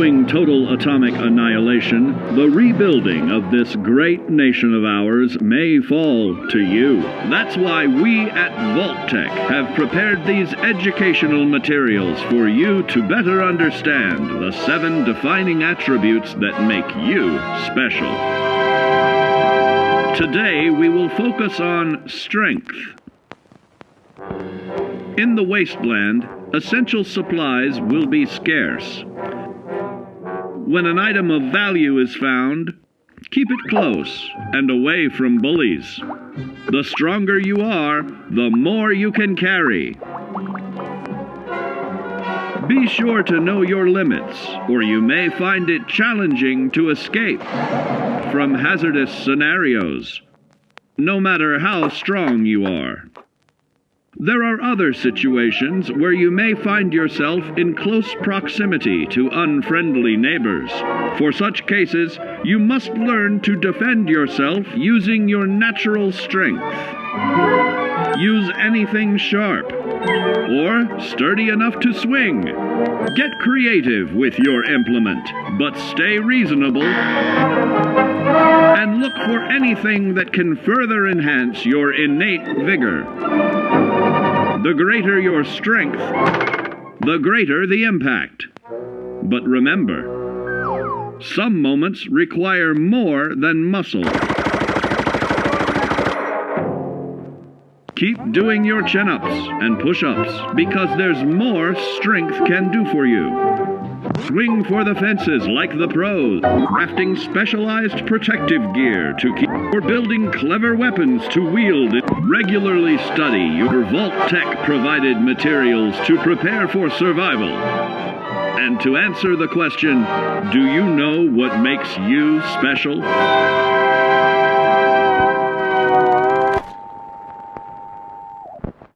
total atomic annihilation, the rebuilding of this great nation of ours may fall to you. That's why we at Vault-Tec have prepared these educational materials for you to better understand the seven defining attributes that make you special. Today we will focus on strength. In the wasteland, essential supplies will be scarce. When an item of value is found, keep it close and away from bullies. The stronger you are, the more you can carry. Be sure to know your limits, or you may find it challenging to escape from hazardous scenarios, no matter how strong you are. There are other situations where you may find yourself in close proximity to unfriendly neighbors. For such cases, you must learn to defend yourself using your natural strength. Use anything sharp or sturdy enough to swing. Get creative with your implement, but stay reasonable. And look for anything that can further enhance your innate vigor. The greater your strength, the greater the impact. But remember, some moments require more than muscle. Keep doing your chin ups and push ups because there's more strength can do for you. Swing for the fences like the pros, crafting specialized protective gear to keep or building clever weapons to wield. Regularly study your Vault Tech provided materials to prepare for survival. And to answer the question, do you know what makes you special?